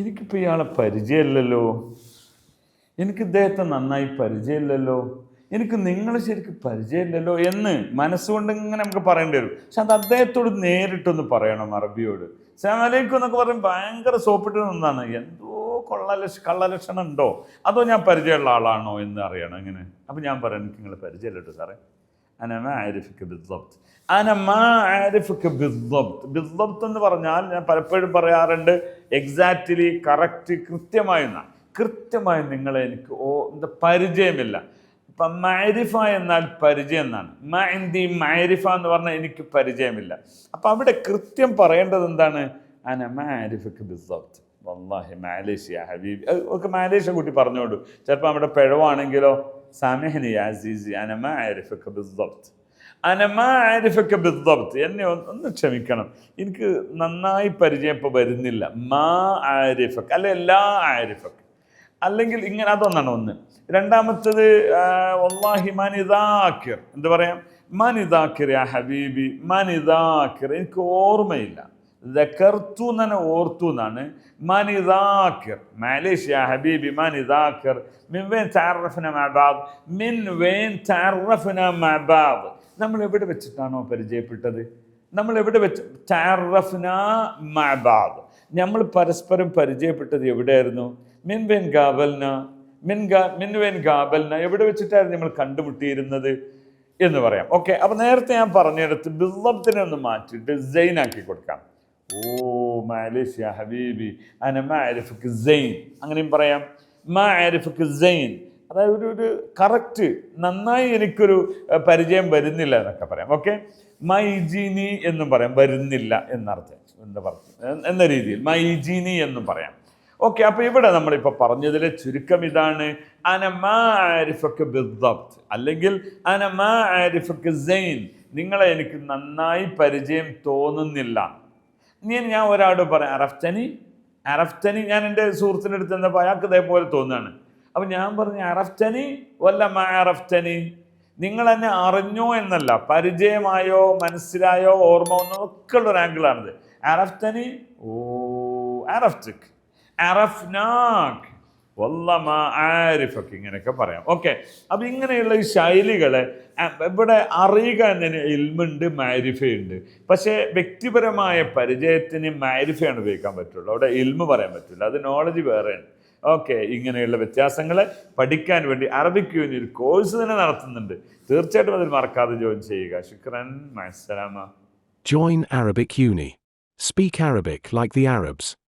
എനിക്കിപ്പോൾ ഇയാളെ പരിചയമില്ലല്ലോ. എനിക്ക് ഇദ്ദേഹത്തെ നന്നായി പരിചയമില്ലല്ലോ. എനിക്ക് നിങ്ങൾ ശരിക്കും പരിചയമില്ലല്ലോ എന്ന് മനസ്സുകൊണ്ട് ഇങ്ങനെ നമുക്ക് പറയേണ്ടി വരും. പക്ഷെ അത് അദ്ദേഹത്തോട് നേരിട്ടൊന്ന് പറയണം അറബിയോട്. സാലേക്കും എന്നൊക്കെ പറയും ഭയങ്കര സോപ്പിട്ട് നിന്നാണ്. എന്തോ കൊള്ള ലക്ഷ കള്ളലക്ഷണം ഉണ്ടോ അതോ ഞാൻ പരിചയമുള്ള ആളാണോ എന്ന് അറിയണം ഇങ്ങനെ. അപ്പം ഞാൻ പറയാം എനിക്ക് നിങ്ങൾ പരിചയമില്ലട്ടോ സാറേ. അന മാ ആരിഫിക്ക് ബിദ്ദബ്ത്. അന മാ ആരിഫിക്ക് എന്ന് പറഞ്ഞാൽ ഞാൻ പലപ്പോഴും പറയാറുണ്ട് എക്സാക്റ്റ്ലി കറക്റ്റ് കൃത്യമായി എന്നാണ് കൃത്യമായി നിങ്ങളെ എനിക്ക് ഓ എന്താ പരിചയമില്ല. ഇപ്പം മാരിഫ എന്നാൽ പരിചയം എന്നാണ്. മൈന്തി മാരിഫ എന്ന് പറഞ്ഞാൽ എനിക്ക് പരിചയമില്ല. അപ്പം അവിടെ കൃത്യം പറയേണ്ടത് എന്താണ്? അന മാരിഫക്ക് ബിദ്ദബ്ത് വല്ലാഹി മാലേഷ്യ ഹബീബി. ഒക്കെ മാലേഷ്യ കൂട്ടി പറഞ്ഞോളൂ ചിലപ്പോൾ അവിടെ പിഴവാണെങ്കിലോ സമേഹനി അസീസി അനമ മാരിഫക്ക് ബിദ്ദബ്ത് അനമ ആരിഫക്ക് ബിദ്ദബ്ത് എന്നെ ഒന്ന് ക്ഷമിക്കണം. എനിക്ക് നന്നായി പരിചയം ഇപ്പോൾ വരുന്നില്ല. മാ ആരിഫക്ക് അല്ലെ എല്ലാ ആരിഫക്ക്. അല്ലെങ്കിൽ ഇങ്ങനെ അതൊന്നാണ് ഒന്ന്. രണ്ടാമത്തത് വല്ലാഹി മനിതാക്കിർ എന്താ പറയാം? മനിതാക്കിർ ആ ഹബീബി മനിതാക്കിർ എനിക്ക് ഓർമ്മയില്ല. ദക്കർത്തു എന്നാണ് ഓർത്തു എന്നാണ് മനിതാക്കിർ മാലേഷ്യ ഹബീബി മനിതാക്കിർ മിൻ വേൻ താറഫന മബാദ് മിൻ വേൻ താറഫന മബാദ് നമ്മൾ എവിടെ വെച്ചിട്ടാണോ പരിചയപ്പെട്ടത്? നമ്മൾ എവിടെ വെച്ച് താറഫന മബാദ് നമ്മൾ പരസ്പരം പരിചയപ്പെട്ടത് എവിടെയായിരുന്നു? മിൻ വേൻ ഗാബൽന മിൻ ഗാ മിൻ വേൻ ഗാബൽന എവിടെ വെച്ചിട്ടായിരുന്നു നമ്മൾ കണ്ടുമുട്ടിയിരുന്നത്? എന്ന് പറയാം. ഓക്കെ അപ്പൊ നേരത്തെ ഞാൻ പറഞ്ഞെടുത്ത് ബില്ലത്തിനെ ഒന്ന് മാറ്റിയിട്ട് ആക്കി കൊടുക്കാം. ഓ മാലേഷ്യ ഹബീബി അന മാരിഫക്ക് സെയിൻ. അങ്ങനെയും പറയാം. മാരിഫക്ക് സെയിൻ. അതായത് ഒരു ഒരു കറക്റ്റ് നന്നായി എനിക്കൊരു പരിചയം വരുന്നില്ല എന്നൊക്കെ പറയാം. ഓക്കെ? മൈജീനി എന്നും പറയാം. വരുന്നില്ല എന്നർത്ഥം. എന്താ പറഞ്ഞു എന്ന രീതിയിൽ. മൈജീനി എന്നും പറയാം. ഓക്കെ അപ്പോൾ ഇവിടെ നമ്മളിപ്പോൾ പറഞ്ഞതിലെ ചുരുക്കം ഇതാണ്. അനമാ ആരിഫക്ക് ബിദ്ദബ്ത് അല്ലെങ്കിൽ അനമാ ആരിഫക്ക് സെയിൻ. നിങ്ങളെ എനിക്ക് നന്നായി പരിചയം തോന്നുന്നില്ല. ഇനി ഞാൻ ഒരാളോട് പറയാം അറഫ്റ്റനി അറഫ്റ്റനി ഞാൻ എന്റെ സുഹൃത്തിന്റെ അടുത്ത് എന്താ അയാൾക്ക് ഇതേപോലെ തോന്നുകയാണ്. അപ്പം ഞാൻ പറഞ്ഞു അറഫ്റ്റനി വല്ല അറഫ്റ്റനി നിങ്ങൾ എന്നെ അറിഞ്ഞോ എന്നല്ല പരിചയമായോ മനസ്സിലായോ ഓർമ്മ വന്നോ ഒക്കെ ഉള്ള ഒരു ആംഗിളാണിത് അറഫ്റ്റനി ഓ അറഫ്റ്റിക് അറഫ്നാക് വല്ലമ ഇങ്ങനെയൊക്കെ പറയാം. ഓക്കെ അപ്പം ഇങ്ങനെയുള്ള ഈ ശൈലികളെ ഇവിടെ അറിയുക എന്നതിന് ഇൽമുണ്ട് മാരിഫയുണ്ട്. പക്ഷേ വ്യക്തിപരമായ പരിചയത്തിന് മാരിഫയാണ് ഉപയോഗിക്കാൻ പറ്റുള്ളൂ. അവിടെ ഇൽമ് പറയാൻ പറ്റില്ല. അത് നോളജ് വേറെയാണ്. ഓക്കെ ഇങ്ങനെയുള്ള വ്യത്യാസങ്ങളെ പഠിക്കാൻ വേണ്ടി അറബിക്ക് വേണ്ടി ഒരു കോഴ്സ് തന്നെ നടത്തുന്നുണ്ട്. തീർച്ചയായിട്ടും അതിൽ മറക്കാതെ ജോയിൻ ചെയ്യുക. ശുക്രൻ മസ്സലാമ join Arabic Uni. Speak Arabic like the Arabs.